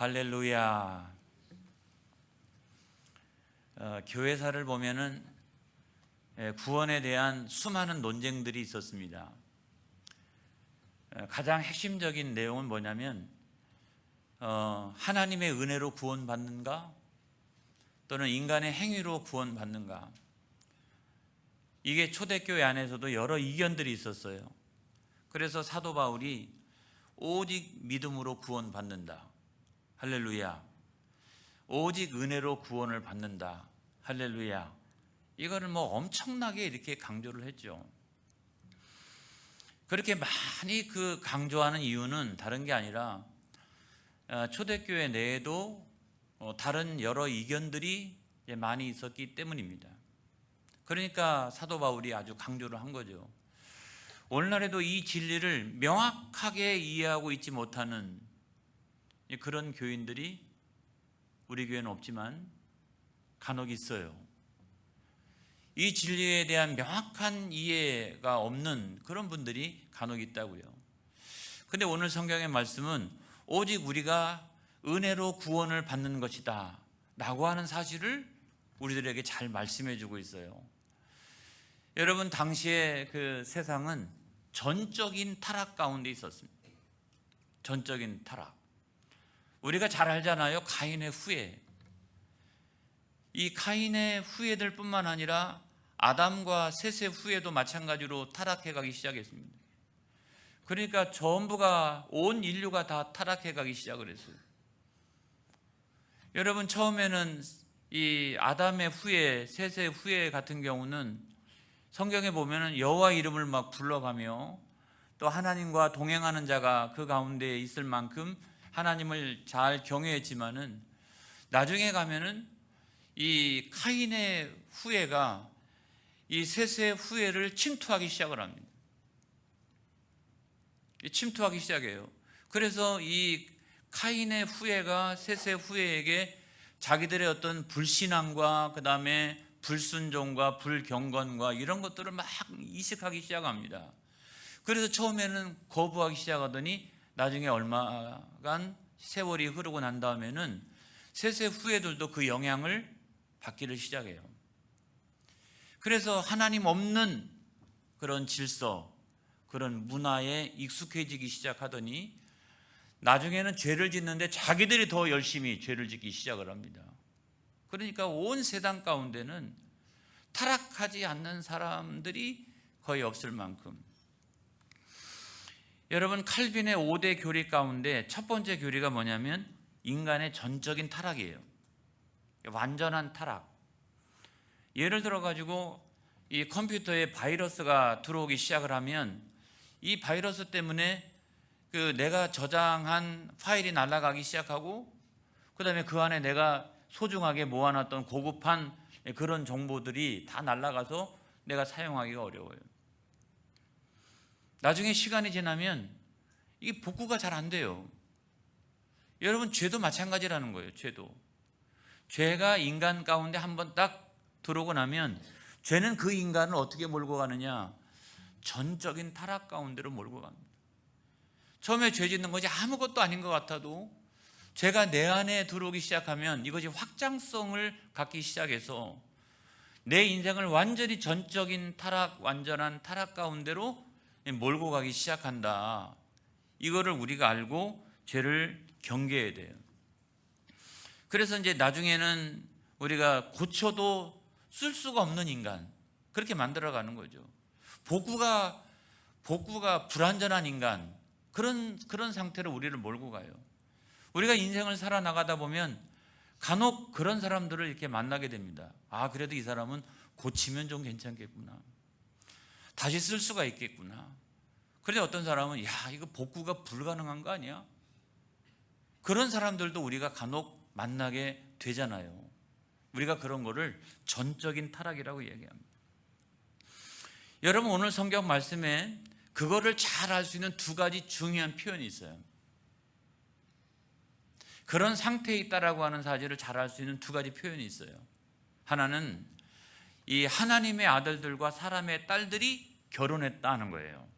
할렐루야. 어, 교회사를 보면은 예, 구원에 대한 수많은 논쟁들이 있었습니다. 어, 가장 핵심적인 내용은 뭐냐면 어, 하나님의 은혜로 구원받는가 또는 인간의 행위로 구원받는가 이게 초대교회 안에서도 여러 이견들이 있었어요. 그래서 사도 바울이 오직 믿음으로 구원받는다. 할렐루야. 오직 은혜로 구원을 받는다. 할렐루야. 이거를 뭐 엄청나게 이렇게 강조를 했죠. 그렇게 많이 그 강조하는 이유는 다른 게 아니라 어, 초대교회 내에도 어, 다른 여러 이견들이 많이 있었기 때문입니다. 그러니까 사도 바울이 아주 강조를 한 거죠. 오늘날에도 이 진리를 명확하게 이해하고 있지 못하는 그런 교인들이 우리 교회는 없지만 간혹 있어요. 이 진리에 대한 명확한 이해가 없는 그런 분들이 간혹 있다고요. 근데 오늘 성경의 말씀은 오직 우리가 은혜로 구원을 받는 것이다. 라고 하는 사실을 우리들에게 잘 말씀해 주고 있어요. 여러분, 당시에 그 세상은 전적인 타락 가운데 있었습니다. 전적인 타락. 우리가 잘 알잖아요. 가인의 후예. 이 카인의 후예들 뿐만 아니라 아담과 셋의 후예도 마찬가지로 타락해 가기 시작했습니다. 그러니까 전부가 온 인류가 다 타락해 가기 시작을 했어요. 여러분 처음에는 이 아담의 후예, 셋의 후예 같은 경우는 성경에 보면은 여호와 이름을 막 불러가며 또 하나님과 동행하는 자가 그 가운데 있을 만큼 하나님을 잘 경외했지만은 나중에 가면은 이 카인의 후예가 이 셋의 후예를 침투하기 시작을 합니다. 침투하기 시작해요. 그래서 이 카인의 후예가 셋의 후예에게 자기들의 어떤 불신앙과 그 다음에 불순종과 불경건과 이런 것들을 막 이식하기 시작합니다. 그래서 처음에는 거부하기 시작하더니 나중에 얼마간 세월이 흐르고 난 다음에는 셋의 후예들도 그 영향을 받기를 시작해요. 그래서 하나님 없는 그런 질서, 그런 문화에 익숙해지기 시작하더니 나중에는 죄를 짓는데 자기들이 더 열심히 죄를 짓기 시작을 합니다. 그러니까 온 세상 가운데는 타락하지 않는 사람들이 거의 없을 만큼 여러분 칼빈의 5대 교리 가운데 첫 번째 교리가 뭐냐면 인간의 전적인 타락이에요. 완전한 타락. 예를 들어 가지고 이 컴퓨터에 바이러스가 들어오기 시작을 하면 이 바이러스 때문에 그 내가 저장한 파일이 날아가기 시작하고 그다음에 그 안에 내가 소중하게 모아놨던 고급한 그런 정보들이 다 날아가서 내가 사용하기가 어려워요. 나중에 시간이 지나면 이게 복구가 잘 안 돼요. 여러분 죄도 마찬가지라는 거예요. 죄도 죄가 인간 가운데 한 번 딱 들어오고 나면 죄는 그 인간을 어떻게 몰고 가느냐? 전적인 타락 가운데로 몰고 갑니다. 처음에 죄 짓는 것이 아무것도 아닌 것 같아도 죄가 내 안에 들어오기 시작하면 이것이 확장성을 갖기 시작해서 내 인생을 완전히 전적인 타락, 완전한 타락 가운데로 몰고 가기 시작한다. 이거를 우리가 알고 죄를 경계해야 돼요. 그래서 이제 나중에는 우리가 고쳐도 쓸 수가 없는 인간 그렇게 만들어 가는 거죠. 복구가 복구가 불완전한 인간 그런 그런 상태로 우리를 몰고 가요. 우리가 인생을 살아나가다 보면 간혹 그런 사람들을 이렇게 만나게 됩니다. 아 그래도 이 사람은 고치면 좀 괜찮겠구나. 다시 쓸 수가 있겠구나. 그런데 어떤 사람은 야 이거 복구가 불가능한 거 아니야? 그런 사람들도 우리가 간혹 만나게 되잖아요. 우리가 그런 거를 전적인 타락이라고 얘기합니다. 여러분 오늘 성경 말씀에 그거를 잘 알 수 있는 두 가지 중요한 표현이 있어요. 그런 상태에 있다라고 하는 사실을 잘 알 수 있는 두 가지 표현이 있어요. 하나는 이 하나님의 아들들과 사람의 딸들이 결혼했다는 거예요.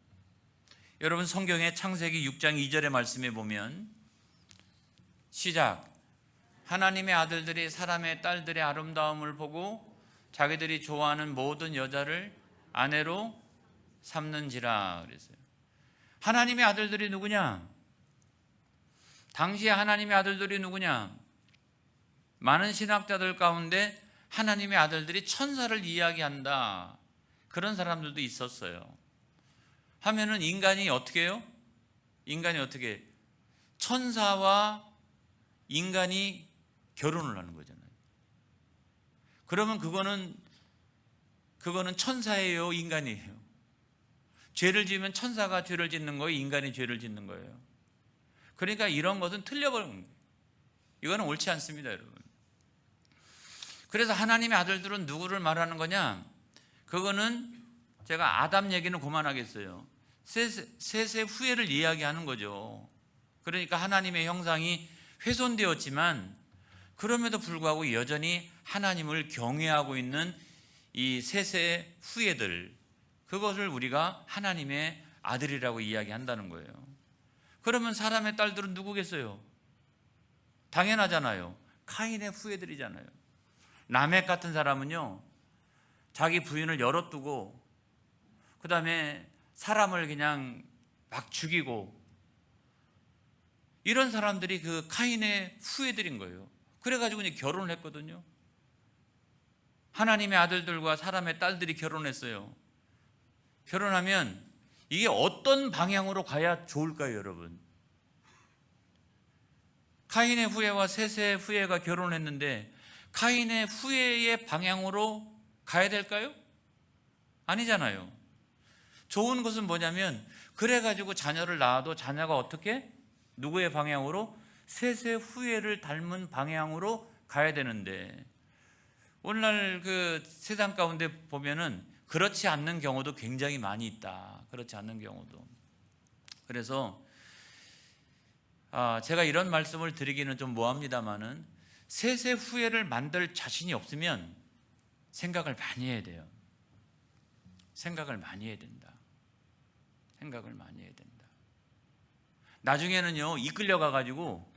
여러분 성경의 창세기 6장 2절의 말씀에 보면 시작. 하나님의 아들들이 사람의 딸들의 아름다움을 보고 자기들이 좋아하는 모든 여자를 아내로 삼는지라 그랬어요. 하나님의 아들들이 누구냐? 당시에 하나님의 아들들이 누구냐? 많은 신학자들 가운데 하나님의 아들들이 천사를 이야기한다. 그런 사람들도 있었어요. 하면은 인간이 어떻게 해요? 인간이 어떻게 해? 천사와 인간이 결혼을 하는 거잖아요. 그러면 그거는 그거는 천사예요, 인간이에요. 죄를 지으면 천사가 죄를 짓는 거예요, 인간이 죄를 짓는 거예요. 그러니까 이런 것은 틀려버린 거예요. 이거는 옳지 않습니다, 여러분. 그래서 하나님의 아들들은 누구를 말하는 거냐? 그거는 제가 아담 얘기는 그만하겠어요. 세세 후예를 이야기하는 거죠. 그러니까 하나님의 형상이 훼손되었지만 그럼에도 불구하고 여전히 하나님을 경외하고 있는 이 세세 후예들 그것을 우리가 하나님의 아들이라고 이야기한다는 거예요. 그러면 사람의 딸들은 누구겠어요? 당연하잖아요. 카인의 후예들이잖아요. 남핵 같은 사람은요, 자기 부인을 열어두고, 그 다음에 사람을 그냥 막 죽이고, 이런 사람들이 그 카인의 후예들인 거예요. 그래가지고 이제 결혼을 했거든요. 하나님의 아들들과 사람의 딸들이 결혼했어요. 결혼하면 이게 어떤 방향으로 가야 좋을까요, 여러분? 카인의 후예와 셋의 후예가 결혼했는데 카인의 후예의 방향으로 가야 될까요? 아니잖아요. 좋은 것은 뭐냐면 그래가지고 자녀를 낳아도 자녀가 어떻게 누구의 방향으로 셋의 후예를 닮은 방향으로 가야 되는데 오늘날 그 세상 가운데 보면은 그렇지 않는 경우도 굉장히 많이 있다. 그렇지 않는 경우도. 그래서 아, 제가 이런 말씀을 드리기는 좀 뭐합니다만은 셋의 후예를 만들 자신이 없으면 생각을 많이 해야 돼요. 생각을 많이 해야 된다. 생각을 많이 해야 된다. 나중에는요, 이끌려 가가지고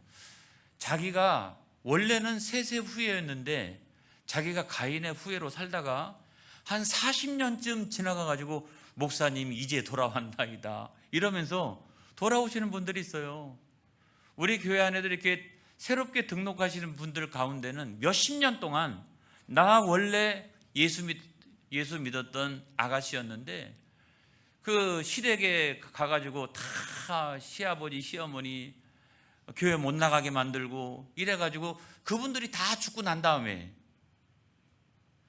자기가 원래는 셋의 후예였는데 자기가 가인의 후예로 살다가 한 40년쯤 지나가가지고 목사님 이제 돌아왔나이다. 이러면서 돌아오시는 분들이 있어요. 우리 교회 안에도 이렇게 새롭게 등록하시는 분들 가운데는 몇십 년 동안 나 원래 예수 믿, 예수 믿었던 아가씨였는데 그 시댁에 가가지고 다 시아버지, 시어머니 교회 못 나가게 만들고 이래가지고 그분들이 다 죽고 난 다음에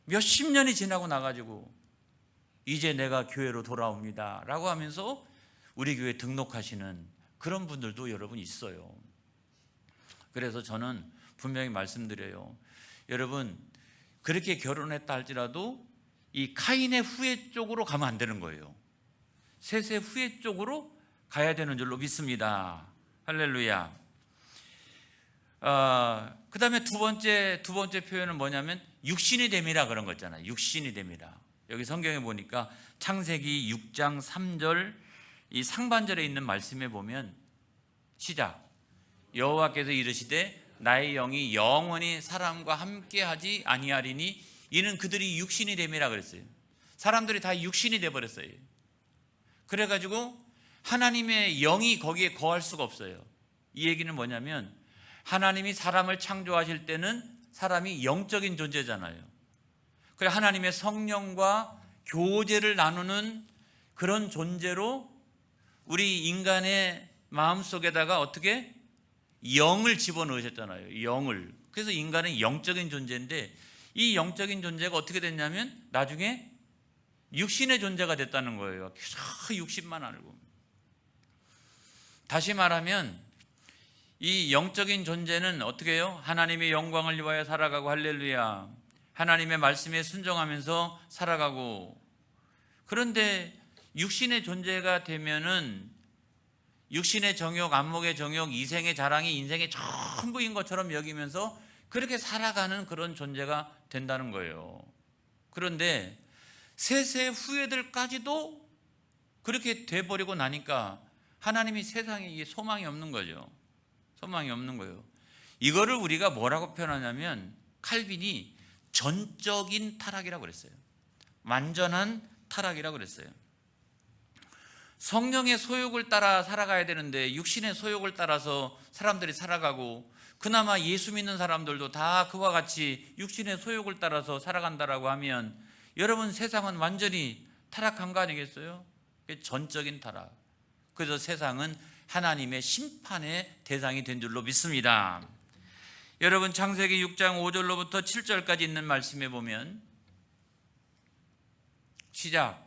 몇십 년이 지나고 나가지고 이제 내가 교회로 돌아옵니다. 라고 하면서 우리 교회 등록하시는 그런 분들도 여러분 있어요. 그래서 저는 분명히 말씀드려요. 여러분, 그렇게 결혼했다 할지라도 이 카인의 후예 쪽으로 가면 안 되는 거예요. 셋의 후예 쪽으로 가야 되는 줄로 믿습니다. 할렐루야. 어, 그 다음에 두 번째, 두 번째 표현은 뭐냐면 육신이 됨이라 그런 거 있잖아요. 육신이 됨이라. 여기 성경에 보니까 창세기 6장 3절 이 상반절에 있는 말씀에 보면 시작. 여호와께서 이르시되 나의 영이 영원히 사람과 함께하지 아니하리니 이는 그들이 육신이 됨이라 그랬어요. 사람들이 다 육신이 돼 버렸어요. 그래 가지고 하나님의 영이 거기에 거할 수가 없어요. 이 얘기는 뭐냐면 하나님이 사람을 창조하실 때는 사람이 영적인 존재잖아요. 그래 하나님의 성령과 교제를 나누는 그런 존재로 우리 인간의 마음 속에다가 어떻게 영을 집어넣으셨잖아요. 영을. 그래서 인간은 영적인 존재인데 이 영적인 존재가 어떻게 됐냐면 나중에 육신의 존재가 됐다는 거예요. 저 육신만 알고. 다시 말하면 이 영적인 존재는 어떻게 해요? 하나님의 영광을 위하여 살아가고 할렐루야. 하나님의 말씀에 순종하면서 살아가고 그런데 육신의 존재가 되면은 육신의 정욕, 안목의 정욕, 이생의 자랑이 인생의 전부인 것처럼 여기면서 그렇게 살아가는 그런 존재가 된다는 거예요. 그런데 세세 후예들까지도 그렇게 돼버리고 나니까 하나님이 세상에 소망이 없는 거죠. 소망이 없는 거예요. 이거를 우리가 뭐라고 표현하냐면 칼빈이 전적인 타락이라고 그랬어요. 완전한 타락이라고 그랬어요. 성령의 소욕을 따라 살아가야 되는데 육신의 소욕을 따라서 사람들이 살아가고 그나마 예수 믿는 사람들도 다 그와 같이 육신의 소욕을 따라서 살아간다라고 하면 여러분 세상은 완전히 타락한 거 아니겠어요? 전적인 타락. 그래서 세상은 하나님의 심판의 대상이 된 줄로 믿습니다. 여러분 창세기 6장 5절로부터 7절까지 있는 말씀에 보면 시작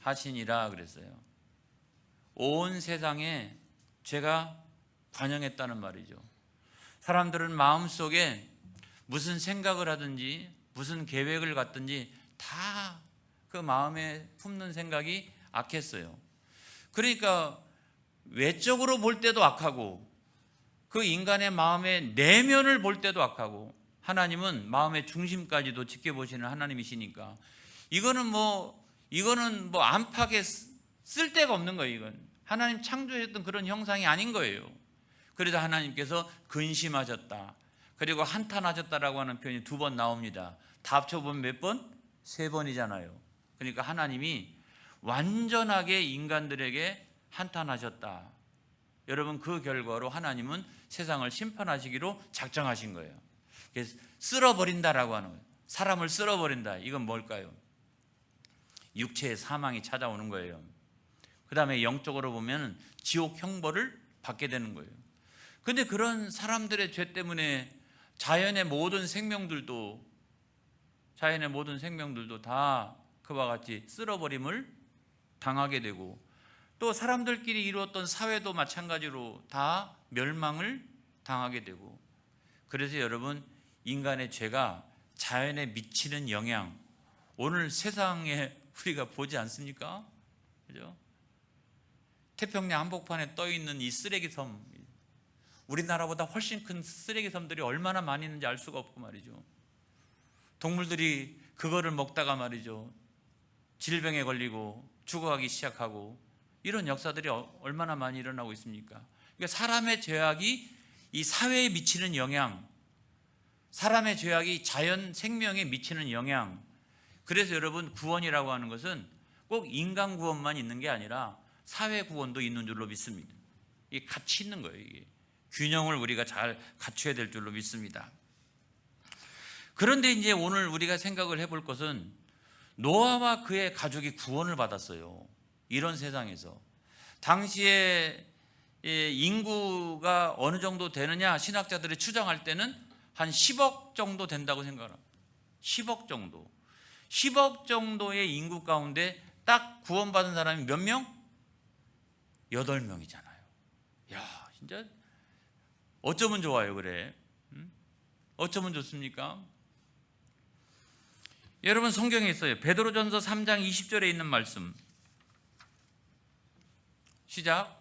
하시니라 그랬어요. 온 세상에 죄가 관영했다는 말이죠. 사람들은 마음속에 무슨 생각을 하든지 무슨 계획을 갖든지 다 그 마음에 품는 생각이 악했어요. 그러니까 외적으로 볼 때도 악하고 그 인간의 마음의 내면을 볼 때도 악하고 하나님은 마음의 중심까지도 지켜보시는 하나님이시니까 이거는 뭐 이거는 뭐 안팎에 쓸 데가 없는 거예요. 이건 하나님 창조했던 그런 형상이 아닌 거예요. 그래서 하나님께서 근심하셨다. 그리고 한탄하셨다라고 하는 표현이 두 번 나옵니다. 다 합쳐보면 몇 번? 세 번이잖아요. 그러니까 하나님이 완전하게 인간들에게 한탄하셨다. 여러분 그 결과로 하나님은 세상을 심판하시기로 작정하신 거예요. 그래서 쓸어버린다라고 하는 거예요. 사람을 쓸어버린다. 이건 뭘까요? 육체의 사망이 찾아오는 거예요. 그 다음에 영적으로 보면 지옥 형벌을 받게 되는 거예요. 근데 그런 사람들의 죄 때문에 자연의 모든 생명들도 자연의 모든 생명들도 다 그와 같이 쓸어버림을 당하게 되고 또 사람들끼리 이루었던 사회도 마찬가지로 다 멸망을 당하게 되고 그래서 여러분 인간의 죄가 자연에 미치는 영향 오늘 세상에 우리가 보지 않습니까? 그죠? 태평양 한복판에 떠 있는 이 쓰레기 섬 우리나라보다 훨씬 큰 쓰레기 섬들이 얼마나 많이 있는지 알 수가 없고 말이죠. 동물들이 그거를 먹다가 말이죠. 질병에 걸리고 죽어가기 시작하고 이런 역사들이 어- 얼마나 많이 일어나고 있습니까? 그러니까 사람의 죄악이 이 사회에 미치는 영향, 사람의 죄악이 자연 생명에 미치는 영향. 그래서 여러분 구원이라고 하는 것은 꼭 인간 구원만 있는 게 아니라 사회 구원도 있는 줄로 믿습니다. 이게 같이 있는 거예요. 이게 균형을 우리가 잘 갖춰야 될 줄로 믿습니다. 그런데 이제 오늘 우리가 생각을 해볼 것은 노아와 그의 가족이 구원을 받았어요. 이런 세상에서 당시에 이 인구가 어느 정도 되느냐 신학자들이 추정할 때는 한 10억 정도 된다고 생각합니다. 10억 정도. 10억 정도의 인구 가운데 딱 구원받은 사람이 몇 명? 8명이잖아요. 야, 진짜 어쩌면 좋아요, 그래. 음? 어쩌면 좋습니까? 여러분 성경에 있어요. 베드로전서 3장 20절에 있는 말씀. 시작.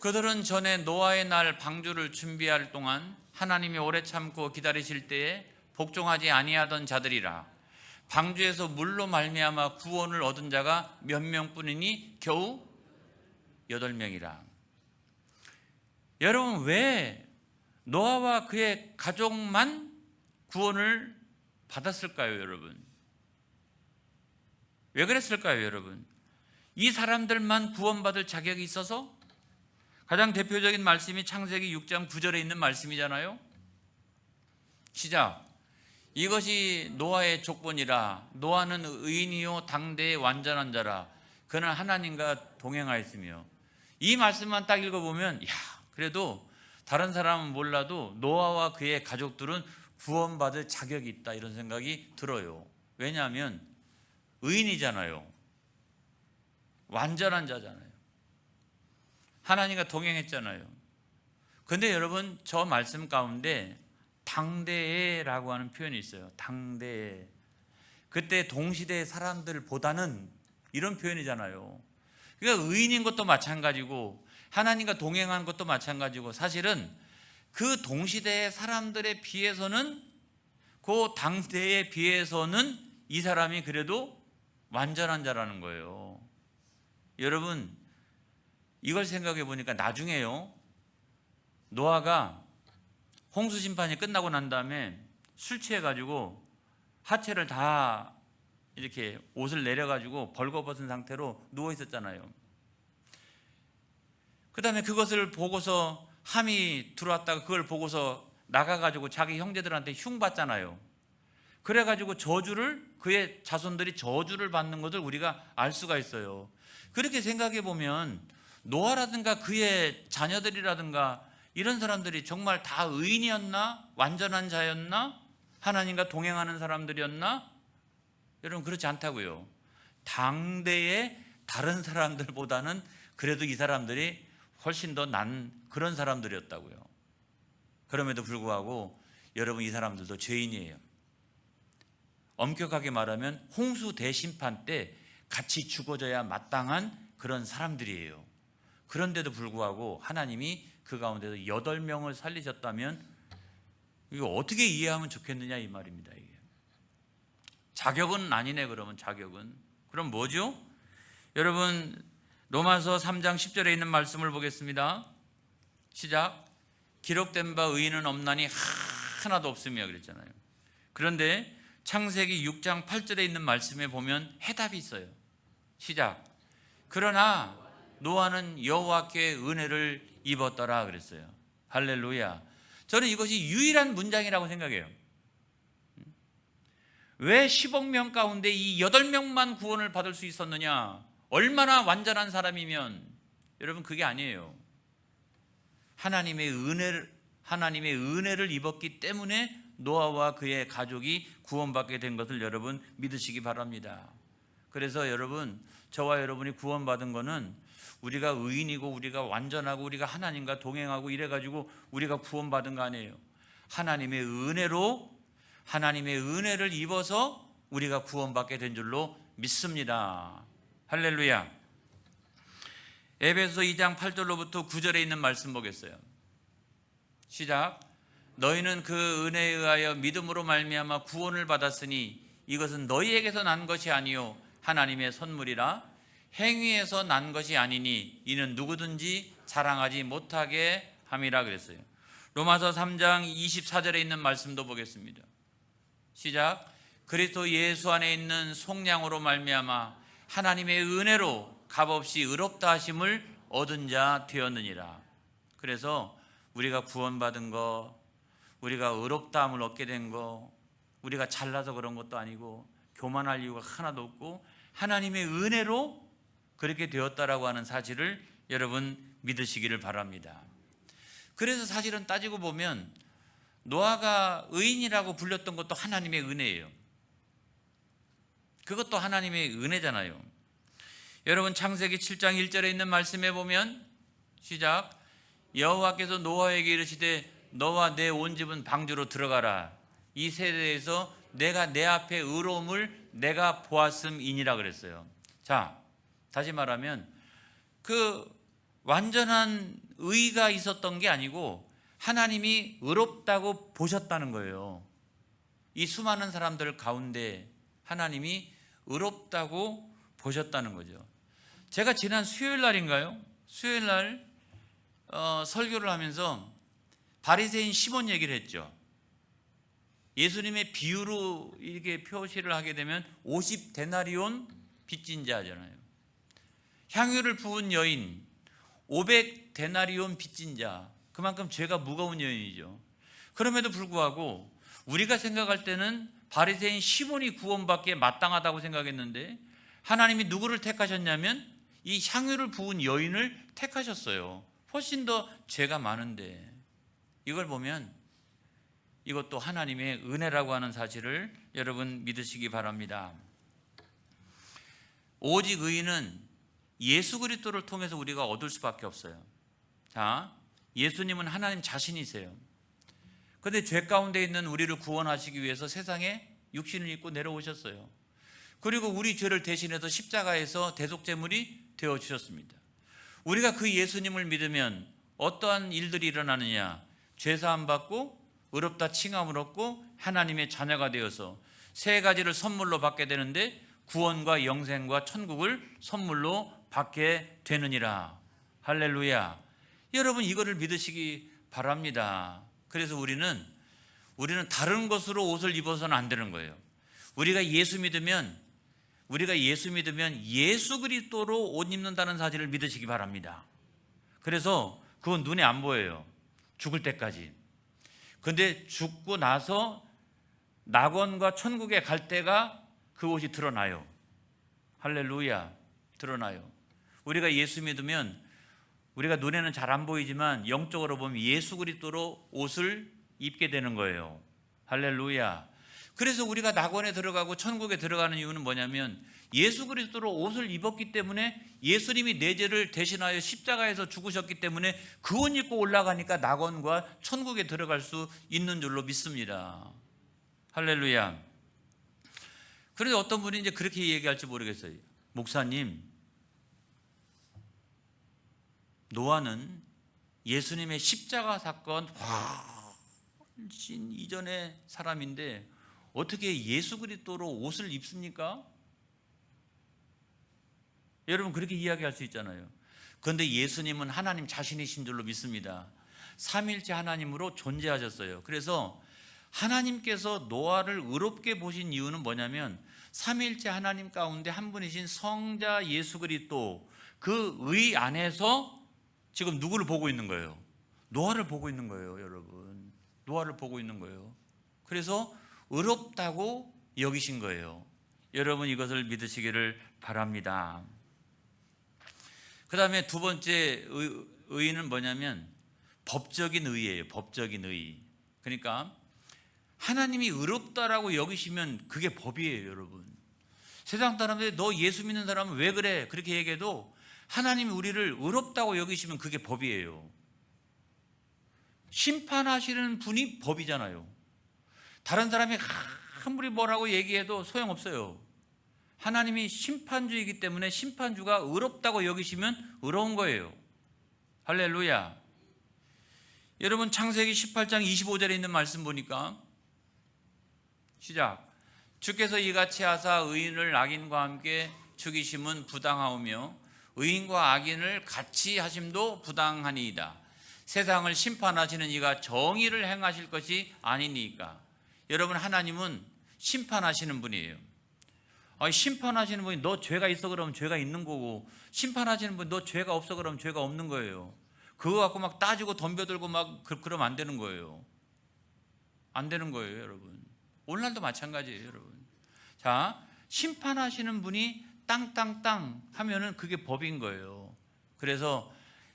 그들은 전에 노아의 날 방주를 준비할 동안 하나님이 오래 참고 기다리실 때에 복종하지 아니하던 자들이라. 방주에서 물로 말미암아 구원을 얻은 자가 몇 명뿐이니 겨우 여덟 명이라. 여러분 왜 노아와 그의 가족만 구원을 받았을까요, 여러분? 왜 그랬을까요, 여러분? 이 사람들만 구원받을 자격이 있어서 가장 대표적인 말씀이 창세기 6장 9절에 있는 말씀이잖아요. 시작. 이것이 노아의 족본이라 노아는 의인이요 당대의 완전한 자라 그는 하나님과 동행하였으며 이 말씀만 딱 읽어보면 야 그래도 다른 사람은 몰라도 노아와 그의 가족들은 구원받을 자격이 있다 이런 생각이 들어요. 왜냐하면 의인이잖아요. 완전한 자잖아요. 하나님과 동행했잖아요. 근데 여러분 저 말씀 가운데 당대에라고 하는 표현이 있어요. 당대에. 그때 동시대 사람들보다는 이런 표현이잖아요. 그러니까 의인인 것도 마찬가지고 하나님과 동행한 것도 마찬가지고 사실은 그 동시대의 사람들에 비해서는 그 당대에 비해서는 이 사람이 그래도 완전한 자라는 거예요. 여러분 이걸 생각해 보니까 나중에요. 노아가 홍수 심판이 끝나고 난 다음에 술 취해 가지고 하체를 다 이렇게 옷을 내려 가지고 벌거벗은 상태로 누워 있었잖아요. 그 다음에 그것을 보고서 함이 들어왔다가 그걸 보고서 나가 가지고 자기 형제들한테 흉 받잖아요. 그래 가지고 저주를 그의 자손들이 저주를 받는 것을 우리가 알 수가 있어요. 그렇게 생각해 보면 노아라든가 그의 자녀들이라든가 이런 사람들이 정말 다 의인이었나? 완전한 자였나? 하나님과 동행하는 사람들이었나? 여러분 그렇지 않다고요. 당대의 다른 사람들보다는 그래도 이 사람들이 훨씬 더 난 그런 사람들이었다고요. 그럼에도 불구하고 여러분 이 사람들도 죄인이에요. 엄격하게 말하면 홍수 대심판 때 같이 죽어져야 마땅한 그런 사람들이에요. 그런데도 불구하고 하나님이 그 가운데서 여덟 명을 살리셨다면 이거 어떻게 이해하면 좋겠느냐 이 말입니다. 이게 자격은 아니네 그러면 자격은 그럼 뭐죠? 여러분 로마서 3장 10절에 있는 말씀을 보겠습니다. 시작. 기록된 바 의인은 없나니 하나도 없으며 그랬잖아요. 그런데 창세기 6장 8절에 있는 말씀에 보면 해답이 있어요. 시작. 그러나 노아는 여호와께 은혜를 입었더라 그랬어요. 할렐루야. 저는 이것이 유일한 문장이라고 생각해요. 왜 10억 명 가운데 이 8명만 구원을 받을 수 있었느냐? 얼마나 완전한 사람이면 여러분 그게 아니에요. 하나님의 은혜를 하나님의 은혜를 입었기 때문에 노아와 그의 가족이 구원받게 된 것을 여러분 믿으시기 바랍니다. 그래서 여러분 저와 여러분이 구원받은 거는 우리가 의인이고 우리가 완전하고 우리가 하나님과 동행하고 이래 가지고 우리가 구원받은 거 아니에요. 하나님의 은혜로 하나님의 은혜를 입어서 우리가 구원받게 된 줄로 믿습니다. 할렐루야. 에베소 2장 8절로부터 9절에 있는 말씀 보겠어요. 시작. 너희는 그 은혜에 의하여 믿음으로 말미암아 구원을 받았으니 이것은 너희에게서 난 것이 아니요 하나님의 선물이라 행위에서 난 것이 아니니 이는 누구든지 자랑하지 못하게 함이라 그랬어요. 로마서 3장 24절에 있는 말씀도 보겠습니다. 시작. 그리스도 예수 안에 있는 속량으로 말미암아 하나님의 은혜로 값없이 의롭다 하심을 얻은 자 되었느니라. 그래서 우리가 구원받은 거, 우리가 의롭다함을 얻게 된 거, 우리가 잘나서 그런 것도 아니고 교만할 이유가 하나도 없고 하나님의 은혜로 그렇게 되었다라고 하는 사실을 여러분 믿으시기를 바랍니다. 그래서 사실은 따지고 보면 노아가 의인이라고 불렸던 것도 하나님의 은혜예요. 그것도 하나님의 은혜잖아요. 여러분 창세기 7장 1절에 있는 말씀에 보면 시작 여호와께서 노아에게 이르시되 너와 내 온 집은 방주로 들어가라. 이 세대에서 내가 내 앞에 의로움을 내가 보았음이니라 그랬어요. 자, 다시 말하면 그 완전한 의가 있었던 게 아니고 하나님이 의롭다고 보셨다는 거예요. 이 수많은 사람들 가운데 하나님이 의롭다고 보셨다는 거죠. 제가 지난 수요일 날인가요? 수요일 날 어, 설교를 하면서 바리새인 시몬 얘기를 했죠. 예수님의 비유로 이렇게 표시를 하게 되면 50 데나리온 빚진 자잖아요. 향유를 부은 여인 500 데나리온 빚진 자 그만큼 죄가 무거운 여인이죠. 그럼에도 불구하고 우리가 생각할 때는 바리새인 시몬이 구원받기에 마땅하다고 생각했는데 하나님이 누구를 택하셨냐면 이 향유를 부은 여인을 택하셨어요. 훨씬 더 죄가 많은데 이걸 보면 이것도 하나님의 은혜라고 하는 사실을 여러분 믿으시기 바랍니다. 오직 의인은 예수 그리스도를 통해서 우리가 얻을 수밖에 없어요. 자, 예수님은 하나님 자신이세요. 근데 죄 가운데 있는 우리를 구원하시기 위해서 세상에 육신을 입고 내려오셨어요. 그리고 우리 죄를 대신해서 십자가에서 대속제물이 되어 주셨습니다. 우리가 그 예수님을 믿으면 어떠한 일들이 일어나느냐? 죄 사함 받고 의롭다 칭함을 얻고 하나님의 자녀가 되어서 세 가지를 선물로 받게 되는데 구원과 영생과 천국을 선물로 받게 되느니라. 할렐루야. 여러분 이거를 믿으시기 바랍니다. 그래서 우리는 우리는 다른 것으로 옷을 입어서는 안 되는 거예요. 우리가 예수 믿으면 우리가 예수 믿으면 예수 그리스도로 옷 입는다는 사실을 믿으시기 바랍니다. 그래서 그건 눈에 안 보여요. 죽을 때까지. 근데 죽고 나서 낙원과 천국에 갈 때가 그 옷이 드러나요. 할렐루야. 드러나요. 우리가 예수 믿으면 우리가 눈에는 잘 안 보이지만 영적으로 보면 예수 그리스도로 옷을 입게 되는 거예요. 할렐루야. 그래서 우리가 낙원에 들어가고 천국에 들어가는 이유는 뭐냐면 예수 그리스도로 옷을 입었기 때문에 예수님이 내 죄를 대신하여 십자가에서 죽으셨기 때문에 그 옷 입고 올라가니까 낙원과 천국에 들어갈 수 있는 줄로 믿습니다. 할렐루야. 그런데 어떤 분이 이제 그렇게 얘기할지 모르겠어요. 목사님, 노아는 예수님의 십자가 사건 훨씬 이전의 사람인데 어떻게 예수 그리스도로 옷을 입습니까? 여러분 그렇게 이야기할 수 있잖아요. 그런데 예수님은 하나님 자신이신 줄로 믿습니다. 삼일째 하나님으로 존재하셨어요. 그래서 하나님께서 노아를 의롭게 보신 이유는 뭐냐면 삼일째 하나님 가운데 한 분이신 성자 예수 그리스도 그 의 안에서 지금 누구를 보고 있는 거예요? 노아를 보고 있는 거예요, 여러분. 노아를 보고 있는 거예요. 그래서 의롭다고 여기신 거예요. 여러분 이것을 믿으시기를 바랍니다. 그 다음에 두 번째 의, 의는 뭐냐면 법적인 의예요. 법적인 의. 그러니까 하나님이 의롭다라고 여기시면 그게 법이에요, 여러분. 세상 사람들이 너 예수 믿는 사람은 왜 그래? 그렇게 얘기해도 하나님이 우리를 의롭다고 여기시면 그게 법이에요. 심판하시는 분이 법이잖아요. 다른 사람이 아무리 뭐라고 얘기해도 소용없어요. 하나님이 심판주이기 때문에 심판주가 의롭다고 여기시면 의로운 거예요. 할렐루야. 여러분 창세기 18장 25절에 있는 말씀 보니까 시작. 주께서 이같이 하사 의인을 악인과 함께 죽이심은 부당하오며 의인과 악인을 같이 하심도 부당하니이다. 세상을 심판하시는 이가 정의를 행하실 것이 아니니까. 여러분 하나님은 심판하시는 분이에요. 심판하시는 분이 너 죄가 있어 그러면 죄가 있는 거고 심판하시는 분이 너 죄가 없어 그러면 죄가 없는 거예요. 그거 갖고 막 따지고 덤벼들고 막 그- 그러면 안 되는 거예요. 안 되는 거예요, 여러분. 오늘날도 마찬가지예요, 여러분. 자, 심판하시는 분이 땅땅땅 하면은 그게 법인 거예요. 그래서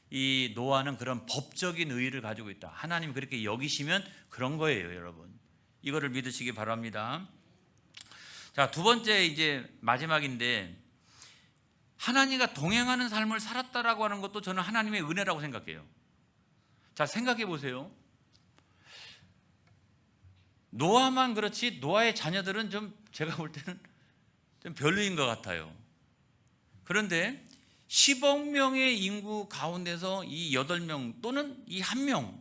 이 노아는 그런 법적인 의의를 가지고 있다. 하나님 그렇게 여기시면 그런 거예요, 여러분. 이거를 믿으시기 바랍니다. 자, 두 번째 이제 마지막인데 하나님과 동행하는 삶을 살았다라고 하는 것도 저는 하나님의 은혜라고 생각해요. 자, 생각해 보세요. 노아만 그렇지 노아의 자녀들은 좀 제가 볼 때는 좀 별로인 것 같아요. 그런데 10억 명의 인구 가운데서 이 8명 또는 이 1명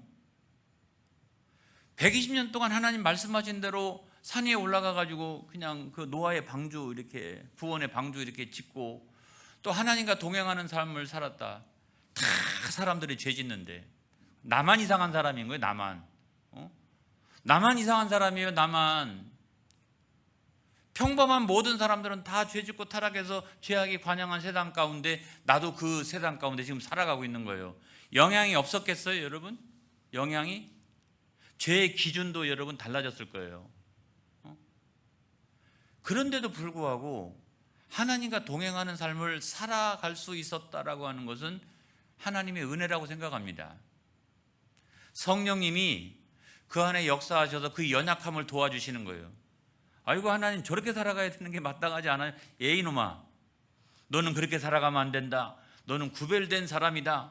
120년 동안 하나님 말씀하신 대로 산 위에 올라가 가지고 그냥 그 노아의 방주 이렇게 구원의 방주 이렇게 짓고 또 하나님과 동행하는 삶을 살았다. 다 사람들이 죄 짓는데 나만 이상한 사람인 거예요. 나만. 어? 나만 이상한 사람이에요. 나만. 평범한 모든 사람들은 다 죄 짓고 타락해서 죄악이 관영한 세상 가운데 나도 그 세상 가운데 지금 살아가고 있는 거예요. 영향이 없었겠어요, 여러분? 영향이 죄의 기준도 여러분 달라졌을 거예요. 어? 그런데도 불구하고 하나님과 동행하는 삶을 살아갈 수 있었다라고 하는 것은 하나님의 은혜라고 생각합니다. 성령님이 그 안에 역사하셔서 그 연약함을 도와주시는 거예요. 아이고 하나님 저렇게 살아가야 되는 게 마땅하지 않아요? 예 이놈아 너는 그렇게 살아가면 안 된다. 너는 구별된 사람이다.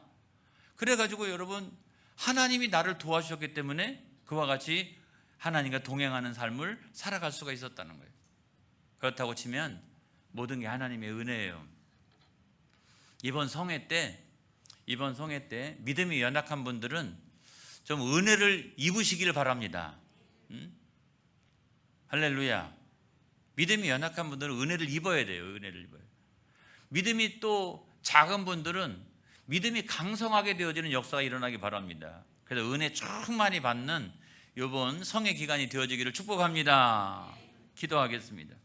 그래가지고 여러분 하나님이 나를 도와주셨기 때문에 그와 같이 하나님과 동행하는 삶을 살아갈 수가 있었다는 거예요. 그렇다고 치면 모든 게 하나님의 은혜예요. 이번 성회 때 이번 성회 때 믿음이 연약한 분들은 좀 은혜를 입으시기를 바랍니다. 음? 할렐루야. 믿음이 연약한 분들은 은혜를 입어야 돼요. 은혜를 입어요. 믿음이 또 작은 분들은 믿음이 강성하게 되어지는 역사가 일어나기 바랍니다. 그래서 은혜 충만히 받는 이번 성의 기간이 되어지기를 축복합니다. 기도하겠습니다.